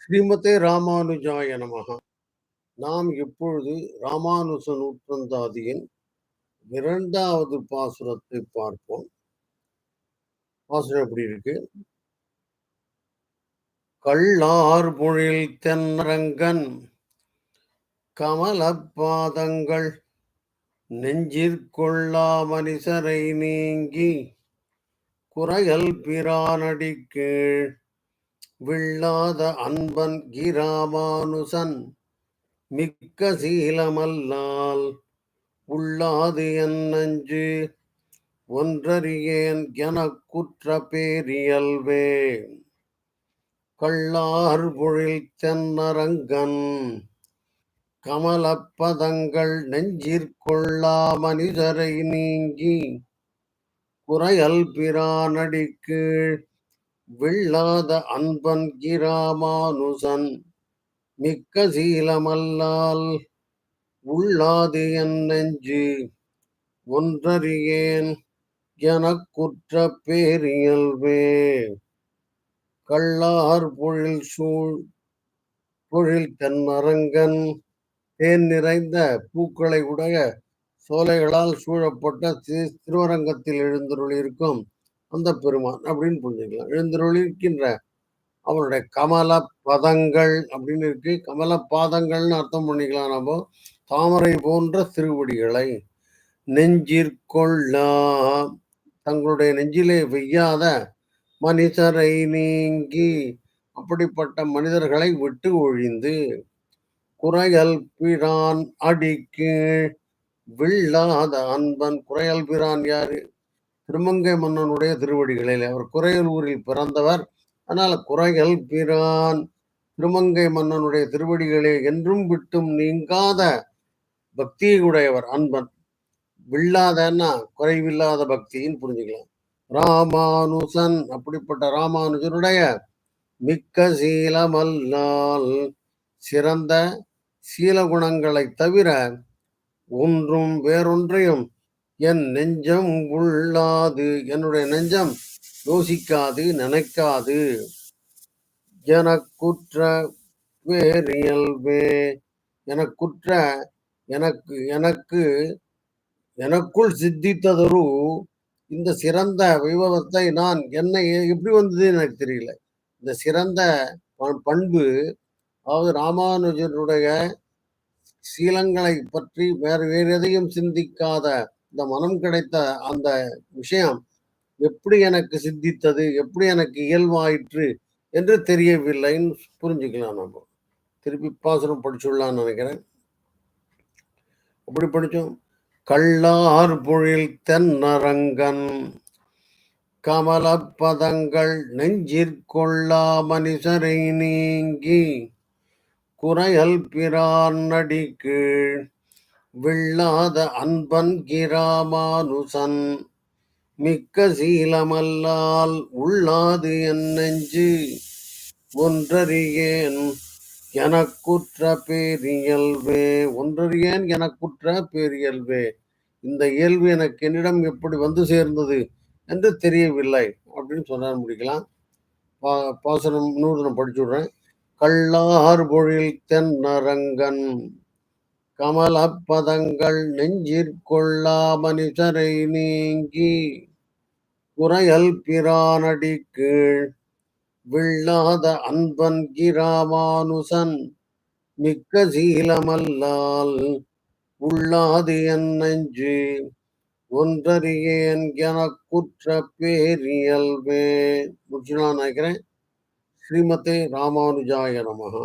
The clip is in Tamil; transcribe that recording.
ஸ்ரீமதே ராமானுஜாய நமகா நாம் இப்பொழுது ராமானுஜ நூற்றந்தாதியின் இரண்டாவது பாசுரத்தை பார்ப்போம். பாசுரம் எப்படி இருக்கு? கள்ளார் பொழில் தென்னரங்கன் கமலப் பாதங்கள் நெஞ்சிற்கொள்ளா மனிதரை நீங்கி குறையல் பிரானடி கீழ் விள்ளாத அன்பன் கிராமானுசன் மிக்க சீலமல்லால் உள்ளாது என் நஞ்சு ஒன்றறியேன் எனக் குற்ற பேரியல்வே. கள்ளார் பொழில் தென்னரங்கன் கமலப்பதங்கள் நெஞ்சிற்கொள்ளா மனிதரை நீங்கி குறையல் பிரானடிக் கீழ் விள்ளாத அன்பன் கிராமானுசன் மிக்க சீலமல்லால் உள்ளாது என் நெஞ்சு. ஒன்றறியேன் எனக் குற்ற பேரியல்வே. கள்ளார் பொழில் சூழ் பொழில் தென்னரங்கன் தேன் நிறைந்த பூக்களை உடைய சோலைகளால் சூழப்பட்ட தி- திருவரங்கத்தில் எழுந்தருளியிருக்கும் அந்த பெருமான் அப்படின்னு புரிஞ்சுக்கலாம். எழுந்தருளிருக்கின்ற அவனுடைய கமல பதங்கள் அப்படின்னு இருக்கு. கமல பாதங்கள்னு அர்த்தம் பண்ணிக்கலாம் நம்ம. தாமரை போன்ற திருவடிகளை நெஞ்சிற்கொள்ளா தங்களுடைய நெஞ்சிலே வெய்யாத மனிதரை நீங்கி அப்படிப்பட்ட மனிதர்களை விட்டு ஒழிந்து குறையல் பிரான் அடிக்கு வில்லாத அன்பன். குறையல் பிரான் யாரு? திருமங்கை மன்னனுடைய திருவடிகளில். அவர் குறையல் ஊரில் பிறந்தவர். ஆனால் குறைகள் பிரான். திருமங்கை மன்னனுடைய திருவடிகளே என்றும் விட்டும் நீங்காத பக்தியை உடையவர் அன்பன். வில்லாதன்னா குறைவில்லாத பக்தின்னு புரிஞ்சுக்கலாம். ராமானுசன் அப்படிப்பட்ட ராமானுஜனுடைய மிக்க சீலமல்லால் சிறந்த சீல குணங்களை தவிர ஒன்றும் வேறொன்றையும் என் நெஞ்சம் உள்ளாது என்னுடைய நெஞ்சம் யோசிக்காது நினைக்காது. எனக்குற்ற வேறியல்வே எனக்குற்ற எனக்கு எனக்கு எனக்குள் சித்தித்ததொரு இந்த சிறந்த வைபவத்தை நான் என்ன எப்படி வந்தது எனக்கு தெரியல. இந்த சிறந்த பண்பு அதாவது ராமானுஜனுடைய சீலங்களை பற்றி வேறு வேறு எதையும் சிந்திக்காத இந்த மனம் கிடைத்த அந்த விஷயம் எப்படி எனக்கு சித்தித்தது எப்படி எனக்கு இயல்பாயிற்று என்று தெரியவில்லைன்னு புரிஞ்சுக்கலாம் நம்ம. திருப்பி பாசனம் படிச்சுடலான்னு நினைக்கிறேன். எப்படி படிச்சோம் கள்ளார் பொழில் தென்னரங்கன் கமலப்பதங்கள் நெஞ்சிற்கொள்ளா மனிதரை நீங்கி குறையல் பிரான் கீழ் கீழ் வில்லாத அன்பன் கிராமானுசன் மிக்க சீலமல்லால் உள்ளாது என் நெஞ்சு. ஒன்றறியேன் எனக்குற்ற பேரியல்வே ஒன்றறியேன் எனக்குற்ற பேரியல்வே. இந்த இயல்பு எனக்கு என்னிடம் எப்படி வந்து சேர்ந்தது என்று தெரியவில்லை. அப்படின்னு சொன்னார் முடிக்கலாம். பா பாசனம் நூறு படிச்சு விடுறேன். கள்ளார் பொழில் தென்னரங்கன் கமலப்பதங்கள் நெஞ்சிற்கொள்ளா மனுஷரை நீங்கி குறையல் பிரானடி கீழ் வில்லாத அன்பன் கிராமானுசன் மிக்க சீலமல்லால் உள்ளாது என் நெஞ்சு ஒன்றறியேன் என குற்ற பேரியல்வே. முடிச்சுலாம் நினைக்கிறேன். ஸ்ரீமதே ராமானுஜாய நமகா